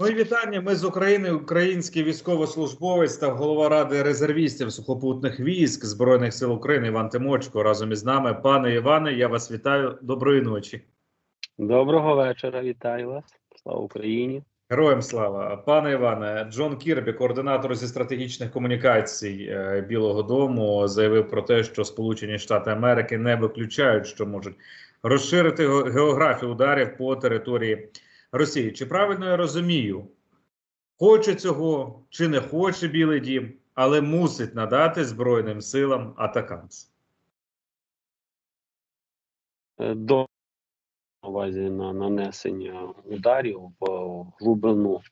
Мої вітання. Ми з України, український військовослужбовець та голова ради резервістів сухопутних військ Збройних сил України Іван Тимочко разом із нами. Пане Іване, я вас вітаю. Доброї ночі. Доброго вечора, вітаю вас. Слава Україні. Героям слава, пане Іване, Джон Кірбі, координатор зі стратегічних комунікацій е, Білого Дому, заявив про те, що Сполучені Штати Америки не виключають, що можуть розширити географію ударів по території Росії. Чи правильно я розумію? Хоче цього чи не хоче Білий Дім, але мусить надати Збройним силам атакамс. Е, До увазі на нанесення ударів в глибину е,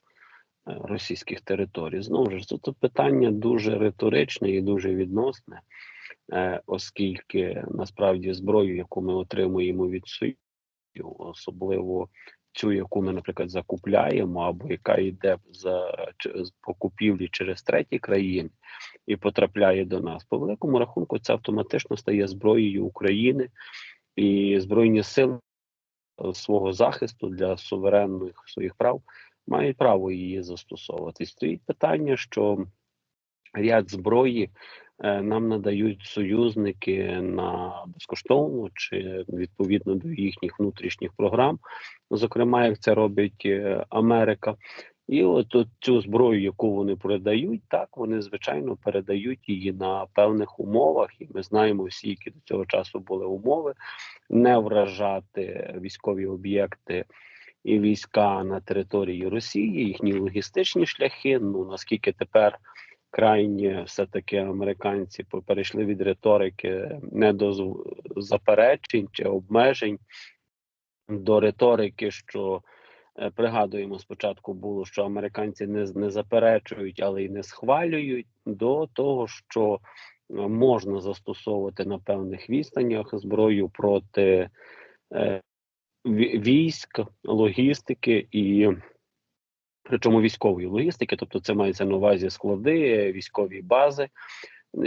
російських територій. Знову ж це питання дуже риторичне і дуже відносне, е, оскільки насправді зброю, яку ми отримуємо від Союзу, особливо цю, яку ми, наприклад, закупляємо, або яка йде за ч- з- по через треті країни і потрапляє до нас, по великому рахунку, це автоматично стає зброєю України і збройні сили свого захисту для суверенних своїх прав мають право її застосовувати. Стоїть питання, що ряд зброї нам надають союзники на безкоштовно чи відповідно до їхніх внутрішніх програм, зокрема, як це робить е, Америка. І от, от цю зброю, яку вони продають, так вони звичайно передають її на певних умовах, і ми знаємо всі, які до цього часу були умови, не вражати військові об'єкти і війська на території Росії, їхні логістичні шляхи. Ну наскільки тепер крайні все-таки американці перейшли від риторики не до заперечень чи обмежень до риторики, що е, пригадуємо, спочатку було, що американці не, не заперечують, але й не схвалюють, до того, що е, можна застосовувати на певних відстанях зброю проти е, військ, логістики і причому військової логістики, тобто це мається на увазі склади, військові бази,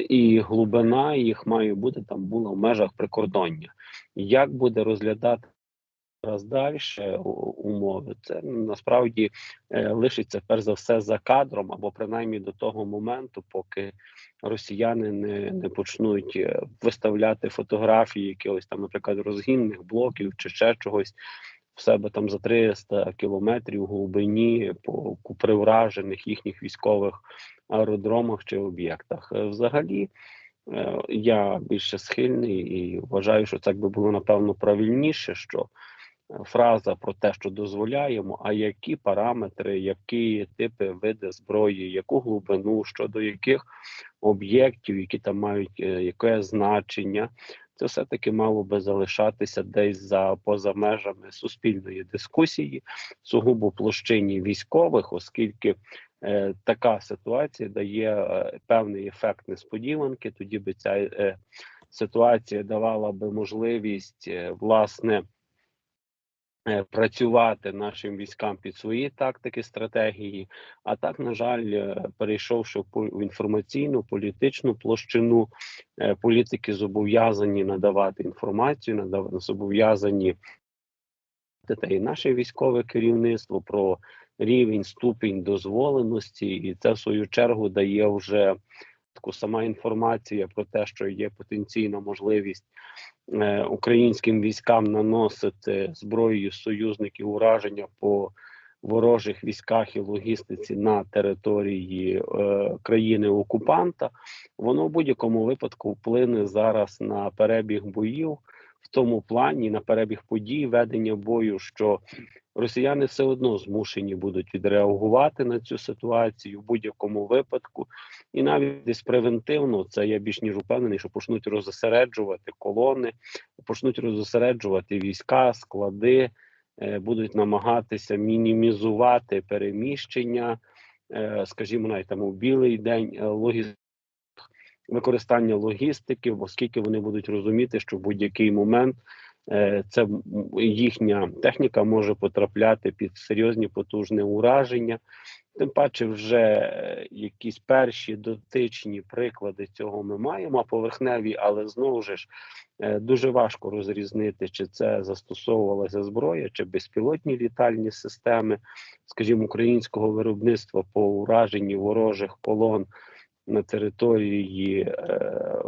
і глибина їх має бути там була в межах прикордоння. Як буде розглядати раз далі умови, це насправді е, лишиться перш за все за кадром, або принаймні до того моменту, поки росіяни не, не почнуть е, виставляти фотографії якихось там, наприклад, розгінних блоків чи ще чогось в себе там за 300 кілометрів глибині по ку- при вражених їхніх військових аеродромах чи об'єктах. Е, Взагалі, е, я більше схильний і вважаю, що це би було напевно правильніше, що е, фраза про те, що дозволяємо, а які параметри, які типи види зброї, яку глибину, щодо яких об'єктів, які там мають яке значення, це все-таки мало би залишатися десь за поза межами суспільної дискусії, сугубо площині військових, оскільки е, така ситуація дає е, певний ефект несподіванки. Тоді би ця е, ситуація давала би можливість власне. Е, Працювати нашим військам під свої тактики, стратегії, а так, на жаль, е, перейшовши в інформаційну політичну площину, е, політики зобов'язані надавати інформацію, надав- зобов'язані та і наше військове керівництво про рівень ступінь дозволеності, і це в свою чергу дає вже таку сама інформація про те, що є потенційна можливість е, українським військам наносити зброєю союзників ураження по ворожих військах і логістиці на території е, країни окупанта, воно в будь-якому випадку вплине зараз на перебіг боїв. В тому плані на перебіг подій ведення бою, що росіяни все одно змушені будуть відреагувати на цю ситуацію в будь-якому випадку, і навіть десь превентивно це я більш ніж упевнений, що почнуть розосереджувати колони, почнуть розосереджувати війська, склади, е, будуть намагатися мінімізувати переміщення, е, скажімо, навіть там у білий день е, логіс- використання логістики, оскільки вони будуть розуміти, що в будь-який момент це їхня техніка може потрапляти під серйозні потужне ураження. Тим паче, вже е, якісь перші дотичні приклади цього ми маємо, поверхневі, але знову ж е, дуже важко розрізнити, чи це застосовувалася зброя, чи безпілотні літальні системи, скажімо, українського виробництва по ураженні ворожих колон на території, е,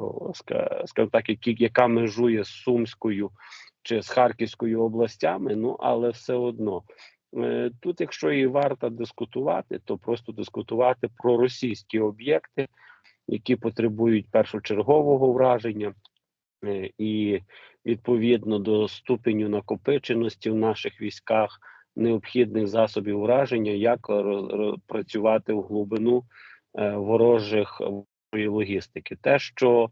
скажімо так, яка межує з Сумською чи з Харківською областями. Ну але все одно. Е, Тут, якщо і варто дискутувати, то просто дискутувати про російські об'єкти, які потребують першочергового враження, е, і відповідно до ступеню накопиченості в наших військах необхідних засобів ураження, як працювати в глибину е, ворожих логістики. Те, що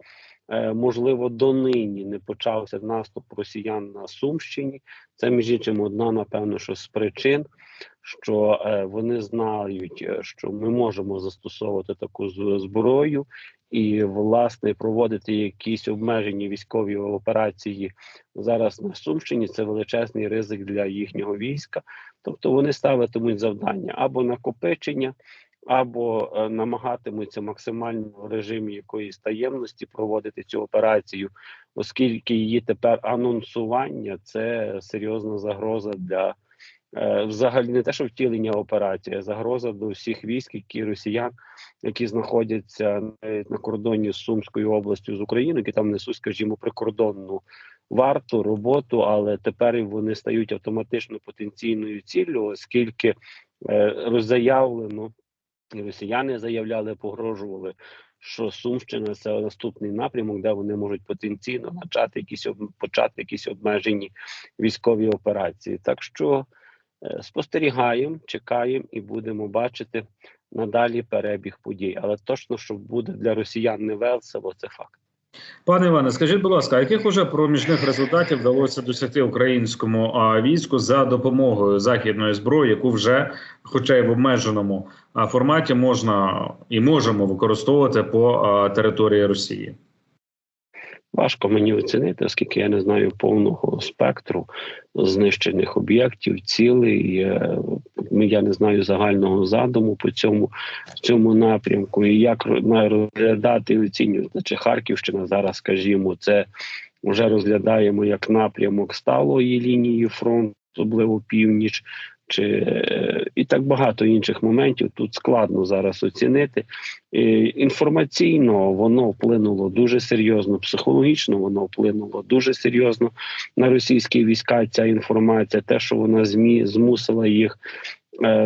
можливо донині не почався наступ росіян на Сумщині, це між іншим одна, напевно, що з причин, що е, вони знають, е, що ми можемо застосовувати таку зброю і власне проводити якісь обмежені військові операції зараз на Сумщині. Це величезний ризик для їхнього війська. Тобто вони ставитимуть завдання або накопичення. Або е, намагатимуться максимально в режимі якоїсь таємності проводити цю операцію, оскільки її тепер анонсування це серйозна загроза для е, взагалі не те, що втілення операції, а загроза до всіх військ, які росіян, які знаходяться на кордоні з Сумською областю з Україною, які там несуть, скажімо, прикордонну варту роботу, але тепер вони стають автоматично потенційною ціллю, оскільки е, роззаявлено і росіяни заявляли, погрожували. Що Сумщина це наступний напрямок, де вони можуть потенційно почати якісь почати якісь обмежені військові операції. Так що е, спостерігаємо, чекаємо і будемо бачити надалі перебіг подій. Але точно, що буде для росіян не весело, це факт. Пане Іване, скажіть, будь ласка, яких уже проміжних результатів вдалося досягти українському війську за допомогою західної зброї, яку вже, хоча й в обмеженому форматі, можна і можемо використовувати по території Росії? Важко мені оцінити, оскільки я не знаю повного спектру знищених об'єктів, цілей. Я не знаю загального задуму по цьому в цьому напрямку. І як має розглядати і оцінювати, чи Харківщина зараз, скажімо, це вже розглядаємо як напрямок сталої лінії фронту, особливо північ. Чи і так багато інших моментів тут складно зараз оцінити. Інформаційно воно вплинуло дуже серйозно, психологічно воно вплинуло дуже серйозно на російські війська. Ця інформація, те, що вона змі змусила їх,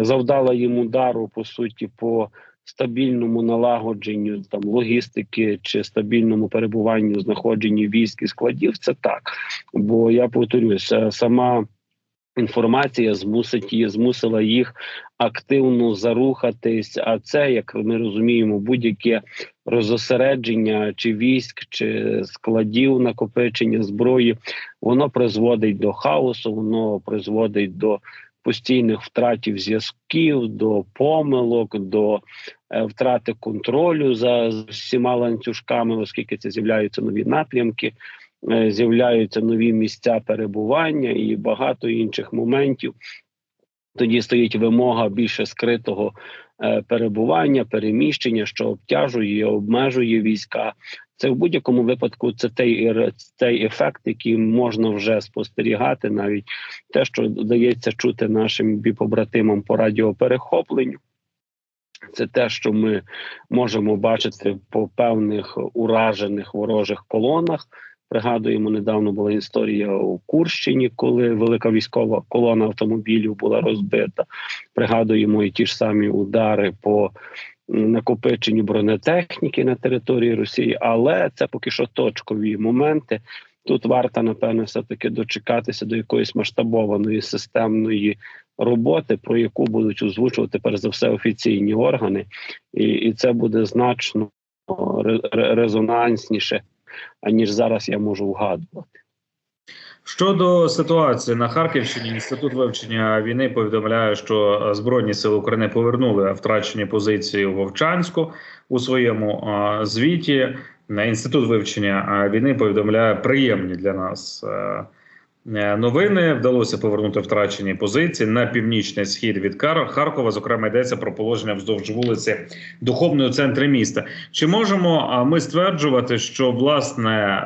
завдала їм удару по суті по стабільному налагодженню там логістики чи стабільному перебуванню знаходженні військ і складів. Це так. Бо я повторюся, сама інформація змусить її, змусила їх активно зарухатись. А це, як ми розуміємо, будь-яке розосередження чи військ, чи складів накопичення зброї, воно призводить до хаосу, воно призводить до постійних втратів зв'язків, до помилок, до е, втрати контролю за всіма ланцюжками, оскільки це з'являються нові напрямки. е, З'являються нові місця перебування і багато інших моментів. Тоді стоїть вимога більше скритого е, перебування, переміщення, що обтяжує, обмежує війська. Це в будь-якому випадку це той, цей ефект, який можна вже спостерігати, навіть те, що дається чути нашим біпобратимам по радіоперехопленню. Це те, що ми можемо бачити по певних уражених ворожих колонах. Пригадуємо, недавно була історія у Курщині, коли велика військова колона автомобілів була розбита. Пригадуємо і ті ж самі удари по накопиченню бронетехніки на території Росії, але це поки що точкові моменти. Тут варто, напевно, все-таки дочекатися до якоїсь масштабованої системної роботи, про яку будуть озвучувати перш за все офіційні органи, і, і це буде значно ре- ре- резонансніше, аніж зараз я можу вгадувати. Щодо ситуації на Харківщині, інститут вивчення війни повідомляє, що збройні сили України повернули втрачені позиції в Вовчанську у своєму звіті. Інститут вивчення війни повідомляє приємні для нас е, Е, Новини вдалося повернути втрачені позиції на північний схід від Харкова. Зокрема, йдеться про положення вздовж вулиці духовної у центрі міста. Чи можемо ми стверджувати, що власне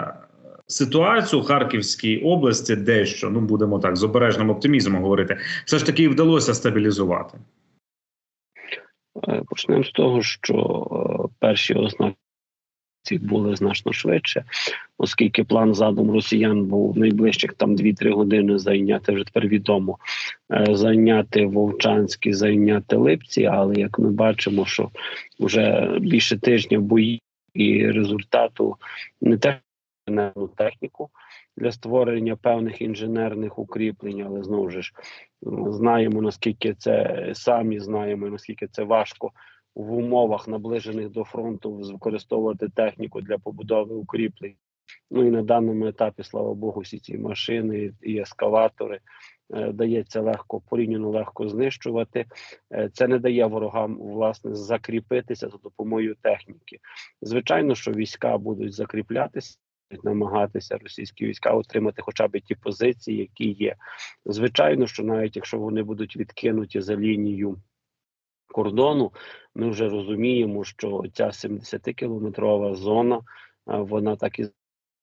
ситуацію у Харківській області дещо ну будемо так з обережним оптимізмом говорити, все ж таки вдалося стабілізувати? Е, Почнемо з того, що е, перші ознаки були значно швидше, оскільки план задум росіян був найближчих там 2-3 години зайняти вже тепер відомо е, зайняти Вовчанські, зайняти Липці. Але як ми бачимо, що вже більше тижня бої і результату не те інженерну техніку для створення певних інженерних укріплень, але знову ж знаємо наскільки це самі знаємо, наскільки це важко в умовах наближених до фронту використовувати техніку для побудови укріплень. Ну і на даному етапі, слава Богу, всі ці машини і ескаватори е, дається легко порівняно легко знищувати. Е, це не дає ворогам власне закріпитися за допомогою техніки. Звичайно, що війська будуть закріплятися. Намагатися російські війська отримати хоча б ті позиції, які є. Звичайно, що навіть якщо вони будуть відкинуті за лінію кордону, ми вже розуміємо, що ця 70-кілометрова зона, вона так і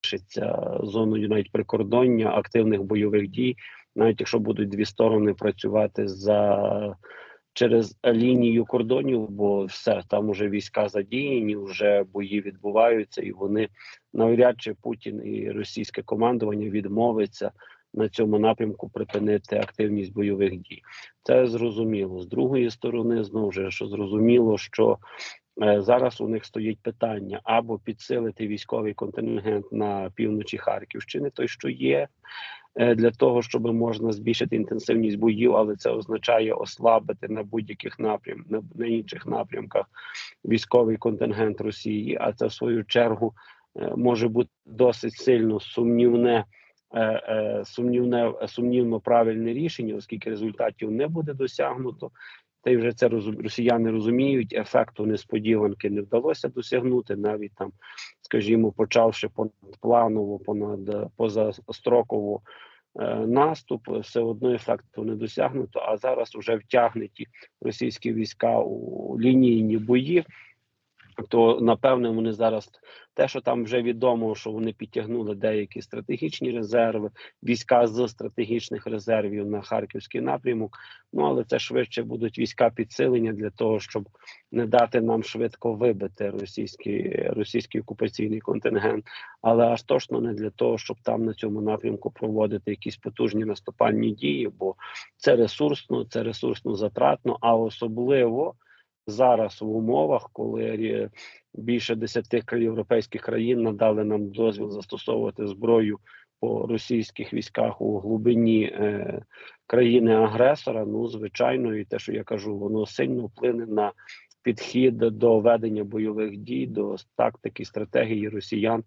залишиться зоною навіть прикордоння активних бойових дій, навіть якщо будуть дві сторони працювати за через лінію кордонів, бо все там уже війська задіяні, вже бої відбуваються, і вони навряд чи Путін і російське командування відмовиться на цьому напрямку припинити активність бойових дій. Це зрозуміло. З другої сторони, знову ж зрозуміло, що зараз у них стоїть питання або підсилити військовий контингент на півночі Харківщини, той що є. е, Для того щоб можна збільшити інтенсивність боїв, але це означає ослабити на будь-яких напрям на, на інших напрямках військовий контингент Росії. А це в свою чергу е, може бути досить сильно сумнівне е, е, сумнівне сумнівно правильне рішення, оскільки результатів не буде досягнуто. Та й вже це росіяни розуміють. Ефекту несподіванки не вдалося досягнути, навіть там, скажімо, почавши понад планово, понад е, позастроково е, наступ, все одно ефекту не досягнуто. А зараз вже втягнуті російські війська у лінійні бої. То напевне вони зараз те, що там вже відомо, що вони підтягнули деякі стратегічні резерви, війська з стратегічних резервів на харківський напрямок. Ну але це швидше будуть війська підсилення для того, щоб не дати нам швидко вибити російський російський окупаційний контингент, але аж точно не для того, щоб там на цьому напрямку проводити якісь потужні наступальні дії, бо це ресурсно, це ресурсно затратно, а особливо зараз в умовах, коли більше десяти європейських країн надали нам дозвіл застосовувати зброю по російських військах у глибині е, країни-агресора. Ну, звичайно, і те, що я кажу, воно сильно вплине на підхід до ведення бойових дій, до тактики, стратегії росіян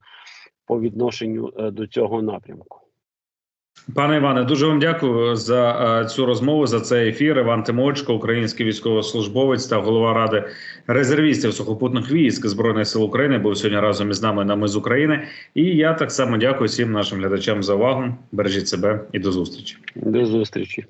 по відношенню е, до цього напрямку. Пане Іване, дуже вам дякую за е, цю розмову за цей ефір. Іван Тимочко, український військовослужбовець та голова ради резервістів сухопутних військ збройних сил України, був сьогодні разом із нами на ми з України. І я так само дякую всім нашим глядачам за увагу. Бережіть себе і до зустрічі. До зустрічі.